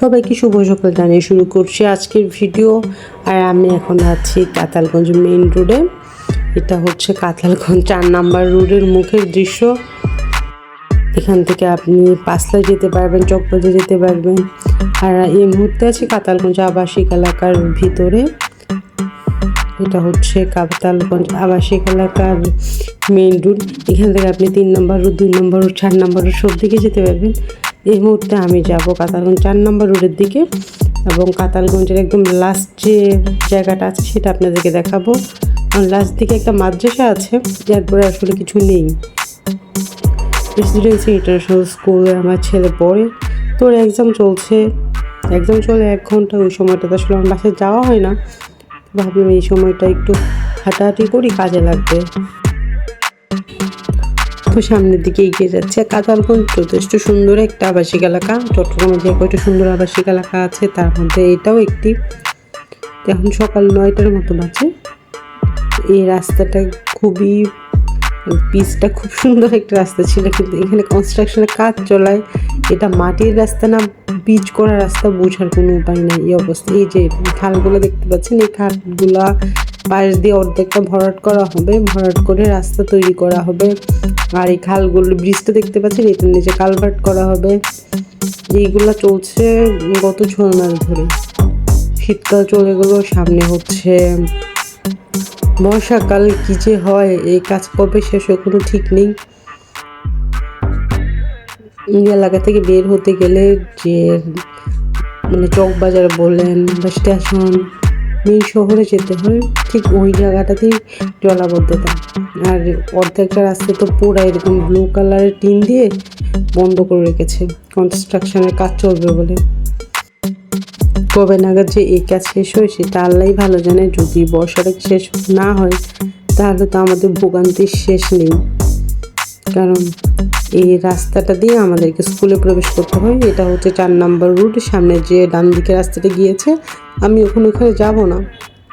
সবাইকে শুভ সকাল জানিয়ে শুরু করছি আজকের ভিডিও। আর আমি এখন আছি কাতালগঞ্জ মেইন রোডে। এটা হচ্ছে কাতালগঞ্জ চার নাম্বার রোডের মুখের দৃশ্য। এখান থেকে আপনি পাঁচলায় যেতে পারবেন চকবাজে যেতে পারবেন। আর এই মুহূর্তে আছি কাতালগঞ্জ আবাসিক এলাকার ভিতরে। এটা হচ্ছে কাতালগঞ্জ আবাসিক এলাকার মেইন রোড। এখান থেকে আপনি তিন নম্বর রোড, দুই নম্বর রোড, চার নম্বর রোড সব দিকে যেতে পারবেন। এই মুহূর্তে আমি যাব কাতালগঞ্জ চার নম্বর রোডের দিকে এবং কাতালগঞ্জের একদম লাস্ট যে জায়গাটা আছে সেটা আপনাদেরকে দেখাবো। লাস্ট দিকে একটা মাদ্রাসা আছে এরপরে আসলে কিছু নেই। প্রেসিডেন্সি ইন্টারন্যাশনাল স্কুলে আমার ছেলে পড়ে। তোর এক্সাম চলছে। এক্সাম চলে এক ঘণ্টা, ওই সময়টাতে আসলে আমার বাসায় যাওয়া হয় না। ভাবলাম এই সময়টা একটু হাঁটাহাঁটি করি, কাজে লাগবে। তো সামনের দিকে এগিয়ে যাচ্ছে। কাতালগঞ্জ যথেষ্ট সুন্দর একটা আবাসিক এলাকা। চট্টগ্রামে যে কয়টা সুন্দর আবাসিক এলাকা আছে, তার মধ্যে এটাও একটি। এখন সকাল নয়টার মতো বাজে। এই রাস্তাটা খুবই, পিচটা খুব সুন্দর একটা রাস্তা ছিল, কিন্তু এখানে কনস্ট্রাকশনের কাজ চলায় এটা মাটির রাস্তা না পিচ করা রাস্তা বোঝার কোনো উপায় নেই এই অবস্থা। এই যে খালগুলো দেখতে পাচ্ছেন, এই খালগুলা পাশ দিয়ে অর্ধেকটা ভরাট করা হবে। ভরাট করে রাস্তা তৈরি করা হবে। আর এই খালগুলো, ব্রিজটা দেখতে পাচ্ছেন? এটার নিচে কালভার্ট করা হবে। এইগুলো চলছে গত ছয় মাস ধরে। শীতকাল চলে গেলো, সামনে হচ্ছে বর্ষাকাল। কি যে হয়, এই কাজ কবে শেষ হয় কোনো ঠিক নেই। এলাকা থেকে বের হতে গেলে যে মানে চক বাজার বলেন, বা স্টেশন মেন শহরে যেতে হয়, ঠিক ওই জায়গাটাতেই জলাবদ্ধতা। আর অর্ধেকটা রাস্তা তো পুরো এরকম ব্লু কালারের টিন দিয়ে বন্ধ করে রেখেছে। কনস্ট্রাকশনের কাজ চলবে বলে। কবে নাগাদ যে এই কাজ শেষ হয়েছে সেটা আল্লাহ ভালো জানে। যদি বর্ষাটা শেষ না হয়, তাহলে তো আমাদের ভোগান্তির শেষ নেই। কারণ এই রাস্তাটা দিয়ে আমাদেরকে স্কুলে প্রবেশ করতে হয়। এটা হচ্ছে চার নাম্বার রুট, সামনে যে ডান দিকে রাস্তাটা গিয়েছে। আমি ওখানে ওখানে যাব না।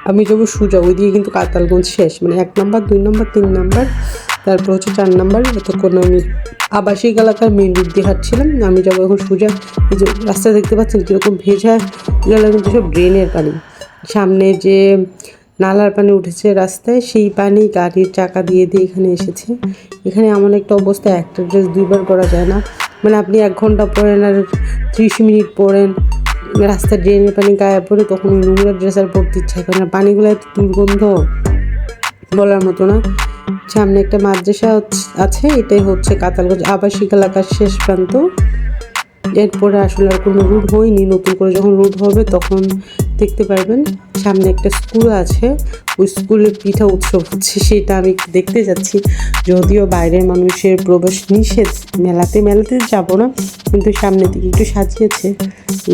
আমি যাব সুজা, ওই দিকে কিন্তু কাতালগঞ্জ শেষ। মানে এক নম্বর, দুই নম্বর, তিন নম্বর। তারপর হচ্ছে চার নাম্বার, এতক্ষণ আমি আবাসিক এলাকার মেন রুট দিয়ে হাঁটছিলাম। আমি যাব এখন সুজা। এই যে রাস্তা দেখতে পাচ্ছেন কীরকম ভেজা এগুলো কিন্তু সব ড্রেনের পানি। সামনে যে নালার পানি উঠেছে রাস্তায়, সেই পানি গাড়ির চাকা দিয়ে দিয়ে এখানে এসেছে। এখানে এমন একটা অবস্থা, একটা ড্রেস দুইবার পরা যায় না। মানে আপনি এক ঘণ্টা পরেন আর ত্রিশ মিনিট পরেন রাস্তার ড্রেনের পানি গায়ে পড়ে, তখন নোংরা ড্রেস আর পরতে ইচ্ছা করে না। পানিগুলো এত দুর্গন্ধ বলার মতো না। সামনে একটা মাদ্রাসা আছে, এটাই হচ্ছে কাতালগঞ্জ আবাসিক এলাকার শেষ প্রান্ত। এরপরে আসলে আর কোনো রুট হয়নি, নতুন করে যখন রুট হবে, তখন দেখতে পারবেন, সামনে একটা স্কুল আছে। ওই স্কুলের পিঠা উৎসব হচ্ছে, সেটা আমি দেখতে যাচ্ছি। যদিও বাইরের মানুষের প্রবেশ নিষেধ, মেলাতে মেলাতে যাব না, কিন্তু সামনের দিকে একটু সাজিয়েছে।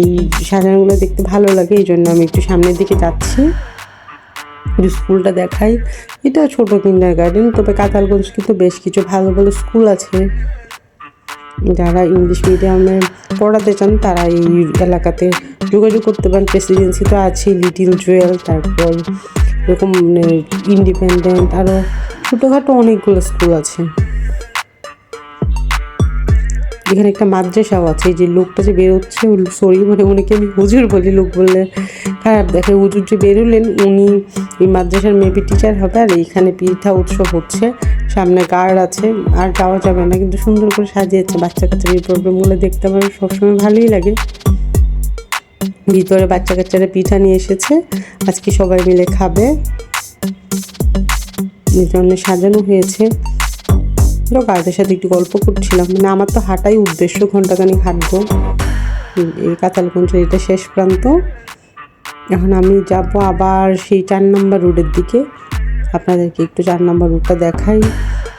এই সাজানোগুলো দেখতে ভালো লাগে, এই জন্য আমি একটু সামনের দিকে যাচ্ছি। স্কুলটা দেখাই, এটা ছোট কিন্ডার গার্ডেন তবে কাতালগঞ্জ কিন্তু বেশ কিছু ভালো ভালো স্কুল আছে। যারা ইংলিশ মিডিয়ামে পড়াতে চান, তারা এই এলাকাতে যোগাযোগ করতে পারেন। প্রেসিডেন্সি তো আছে লিটিল জুয়েল তারপর এরকম ইন্ডিপেন্ডেন্ট আরও ছোটোখাটো অনেকগুলো স্কুল আছে। এখানে একটা মাদ্রাসাও আছে যে লোকটা যে বেরোচ্ছে সরি মানে উনিকে আমি হুজুর বলি, লোক বললে খারাপ দেখে। হুজুর যে বেরোলেন, উনি এই মাদ্রাসার মেবি টিচার হবে, আর এইখানে পিঠা উৎসব হচ্ছে, সামনে গার্ড আছে, আর যাওয়া যাবে না, কিন্তু সুন্দর করে সাজিয়েছে বাচ্চা কাচ্চার এই প্রোগ্রামগুলো দেখতে আমার সবসময় ভালোই লাগে। ভিতরে বাচ্চা কাচ্চারা পিঠা নিয়ে এসেছে, আজকে সবাই মিলে খাবে। এই জন্য সাজানো হয়েছে। গার্ডের সাথে একটু গল্প করছিলাম। মানে আমার তো হাঁটাই উদ্দেশ্য ঘন্টাখানি হাঁটবো। এই কাতালগঞ্জ এটা শেষ প্রান্ত। এখন আমি যাব আবার সেই চার নম্বর রোডের দিকে। আপনাদেরকে একটু চার নম্বর রুটটা দেখাই।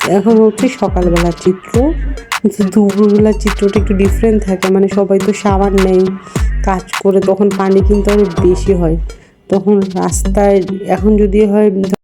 এখন হচ্ছে সকালবেলার চিত্র। কিন্তু দুপুরবেলার চিত্রটা একটু ডিফারেন্ট থাকে। মানে সবাই তো সাবান নেই, কাজ করে, তখন পানি কিন্তু আরও বেশি হয়। তখন রাস্তায়, এখন যদি হয়